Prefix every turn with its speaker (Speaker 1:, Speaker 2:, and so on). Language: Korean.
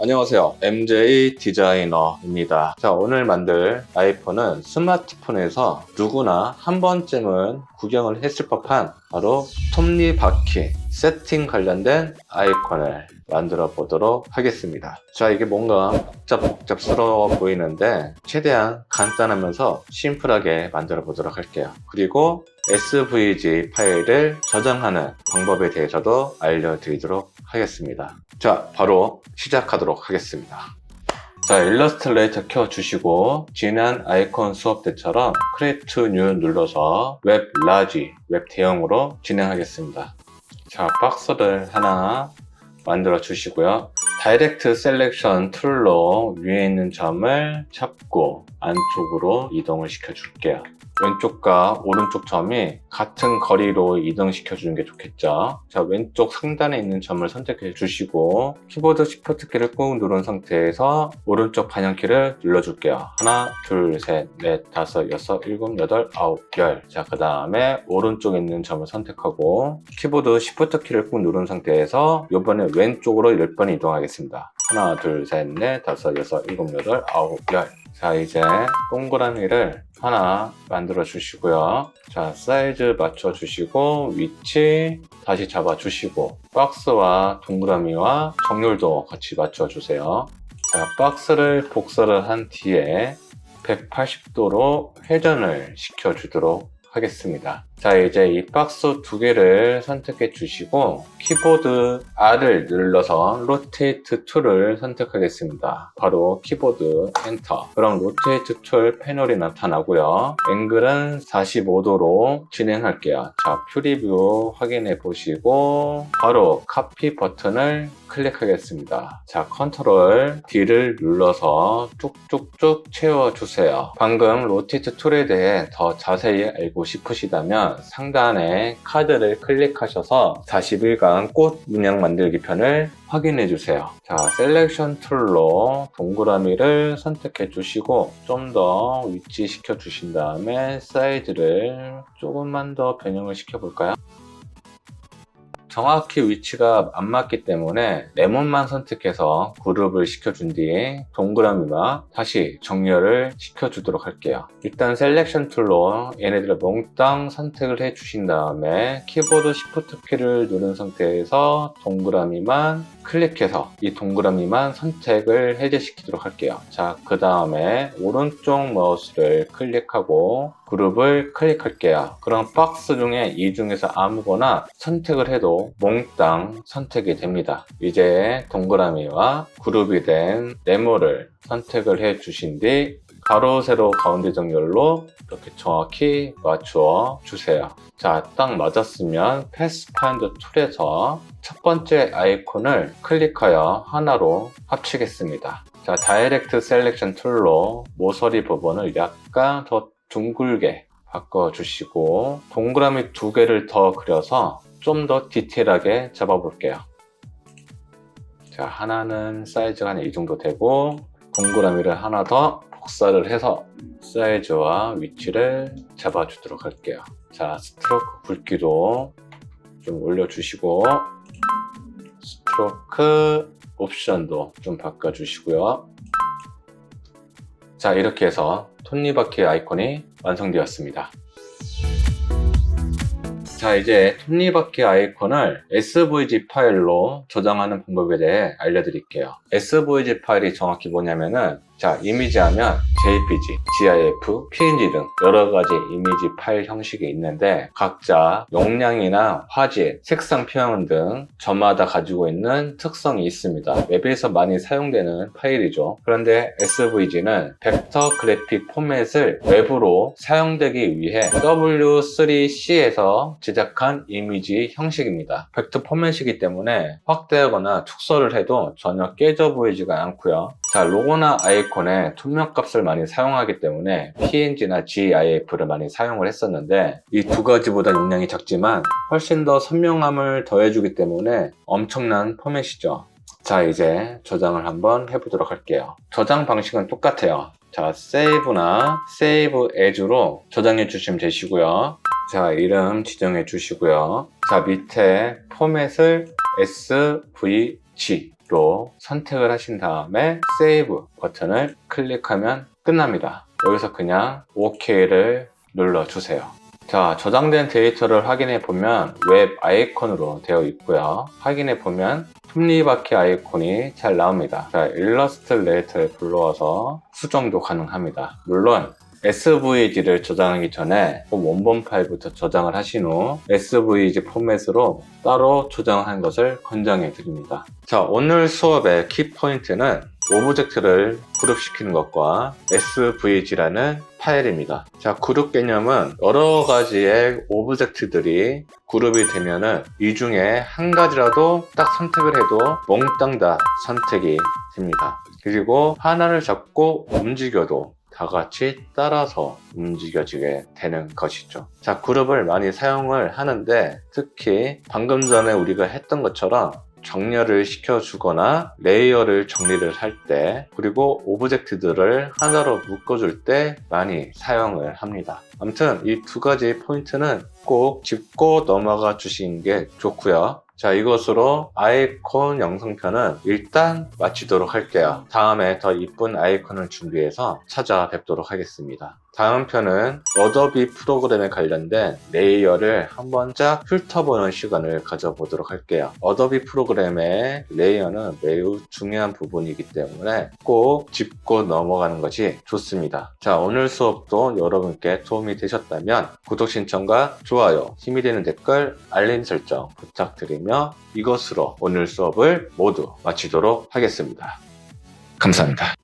Speaker 1: 안녕하세요. MJ 디자이너입니다. 자, 오늘 만들 아이폰은 스마트폰에서 누구나 한 번쯤은 구경을 했을 법한 바로 톱니바퀴 세팅 관련된 아이콘을 만들어 보도록 하겠습니다. 자, 이게 뭔가 복잡복잡스러워 보이는데 최대한 간단하면서 심플하게 만들어 보도록 할게요. 그리고 SVG 파일을 저장하는 방법에 대해서도 알려드리도록 하겠습니다. 자, 바로 시작하도록 하겠습니다. 자, 일러스트레이터 켜주시고 지난 아이콘 수업 때처럼 크리에이트 뉴 눌러서 웹 라지, 웹 대형으로 진행하겠습니다. 자, 박스를 하나 만들어 주시고요. 다이렉트 셀렉션 툴로 위에 있는 점을 잡고 안쪽으로 이동을 시켜 줄게요. 왼쪽과 오른쪽 점이 같은 거리로 이동시켜 주는 게 좋겠죠. 자, 왼쪽 상단에 있는 점을 선택해 주시고 키보드 Shift 키를 꾹 누른 상태에서 오른쪽 방향키를 눌러 줄게요. 하나, 둘, 셋, 넷, 다섯, 여섯, 일곱, 여덟, 아홉, 열. 자, 그 다음에 오른쪽에 있는 점을 선택하고 키보드 Shift 키를 꾹 누른 상태에서 이번에 왼쪽으로 10번 이동하겠습니다. 하나, 둘, 셋, 넷, 다섯, 여섯, 일곱, 여덟, 아홉, 열. 자, 이제 동그라미를 하나 만들어 주시고요. 자, 사이즈 맞춰 주시고, 위치 다시 잡아 주시고, 박스와 동그라미와 정렬도 같이 맞춰 주세요. 자, 박스를 복사를 한 뒤에 180도로 회전을 시켜 주도록 하겠습니다. 자, 이제 이 박스 두 개를 선택해 주시고 키보드 R을 눌러서 로테이트 툴을 선택하겠습니다. 바로 키보드 엔터. 그럼 로테이트 툴 패널이 나타나고요. 앵글은 45도로 진행할게요. 자, 퓨리뷰 확인해 보시고 바로 카피 버튼을 클릭하겠습니다. 자, 컨트롤 D를 눌러서 쭉쭉쭉 채워주세요. 방금 로테이트 툴에 대해 더 자세히 알고 싶으시다면 상단에 카드를 클릭하셔서 41강 꽃 문양 만들기 편을 확인해 주세요. 자, 셀렉션 툴로 동그라미를 선택해 주시고 좀 더 위치시켜 주신 다음에 사이즈를 조금만 더 변형을 시켜 볼까요? 정확히 위치가 안 맞기 때문에 레몬만 선택해서 그룹을 시켜준 뒤에 동그라미와 다시 정렬을 시켜주도록 할게요. 일단 셀렉션 툴로 얘네들을 몽땅 선택을 해주신 다음에 키보드 Shift 키를 누른 상태에서 동그라미만 클릭해서 이 동그라미만 선택을 해제시키도록 할게요. 자, 그 다음에 오른쪽 마우스를 클릭하고 그룹을 클릭할게요. 그럼 박스 중에 이 중에서 아무거나 선택을 해도 몽땅 선택이 됩니다. 이제 동그라미와 그룹이 된 네모를 선택을 해 주신 뒤 가로, 세로, 가운데 정렬로 이렇게 정확히 맞추어 주세요. 자, 딱 맞았으면 패스파인더 툴에서 첫 번째 아이콘을 클릭하여 하나로 합치겠습니다. 자, 다이렉트 셀렉션 툴로 모서리 부분을 약간 더 둥글게 바꿔주시고 동그라미 두 개를 더 그려서 좀 더 디테일하게 잡아볼게요. 자, 하나는 사이즈가 한 이 정도 되고 동그라미를 하나 더 복사를 해서 사이즈와 위치를 잡아주도록 할게요. 자, 스트로크 굵기도 좀 올려주시고 스트로크 옵션도 좀 바꿔주시고요. 자, 이렇게 해서 톱니바퀴 아이콘이 완성되었습니다. 자, 이제 톱니바퀴 아이콘을 SVG 파일로 저장하는 방법에 대해 알려드릴게요. SVG 파일이 정확히 뭐냐면은 자, 이미지 하면 JPG, GIF, PNG 등 여러 가지 이미지 파일 형식이 있는데 각자 용량이나 화질, 색상 표현 등 저마다 가지고 있는 특성이 있습니다. 웹에서 많이 사용되는 파일이죠. 그런데 SVG는 벡터 그래픽 포맷을 웹으로 사용되기 위해 W3C에서 제작한 이미지 형식입니다. 벡터 포맷이기 때문에 확대하거나 축소를 해도 전혀 깨져 보이지가 않고요. 자, 로고나 아이콘에 투명 값을 많이 사용하기 때문에 PNG나 GIF를 많이 사용을 했었는데 이 두 가지보다 용량이 작지만 훨씬 더 선명함을 더해주기 때문에 엄청난 포맷이죠. 자, 이제 저장을 한번 해보도록 할게요. 저장 방식은 똑같아요. 자, 세이브나 세이브 에즈로 저장해 주시면 되시고요. 자, 이름 지정해 주시고요. 자, 밑에 포맷을 SVG 로 선택을 하신 다음에 세이브 버튼을 클릭하면 끝납니다. 여기서 그냥 OK를 눌러주세요. 자, 저장된 데이터를 확인해 보면 웹 아이콘으로 되어 있고요. 확인해 보면 톱니바퀴 아이콘이 잘 나옵니다. 자, 일러스트레이터를 불러와서 수정도 가능합니다. 물론 SVG를 저장하기 전에 원본 파일부터 저장을 하신 후 SVG 포맷으로 따로 저장하는 것을 권장해 드립니다. 자, 오늘 수업의 키포인트는 오브젝트를 그룹시키는 것과 SVG라는 파일입니다. 자, 그룹 개념은 여러 가지의 오브젝트들이 그룹이 되면은 이 중에 한 가지라도 딱 선택을 해도 몽땅 다 선택이 됩니다. 그리고 하나를 잡고 움직여도 다 같이 따라서 움직여지게 되는 것이죠. 자, 그룹을 많이 사용을 하는데 특히 방금 전에 우리가 했던 것처럼 정렬을 시켜주거나 레이어를 정리를 할 때 그리고 오브젝트들을 하나로 묶어줄 때 많이 사용을 합니다. 아무튼 이 두 가지 포인트는 꼭 짚고 넘어가 주시는 게 좋고요. 자, 이것으로 아이콘 영상편은 일단 마치도록 할게요. 다음에 더 이쁜 아이콘을 준비해서 찾아뵙도록 하겠습니다. 다음 편은 어도비 프로그램에 관련된 레이어를 한번 쫙 훑어보는 시간을 가져보도록 할게요. 어도비 프로그램의 레이어는 매우 중요한 부분이기 때문에 꼭 짚고 넘어가는 것이 좋습니다. 자, 오늘 수업도 여러분께 도움이 되셨다면 구독 신청과 좋아요, 힘이 되는 댓글, 알림 설정 부탁드리며 이것으로 오늘 수업을 모두 마치도록 하겠습니다. 감사합니다.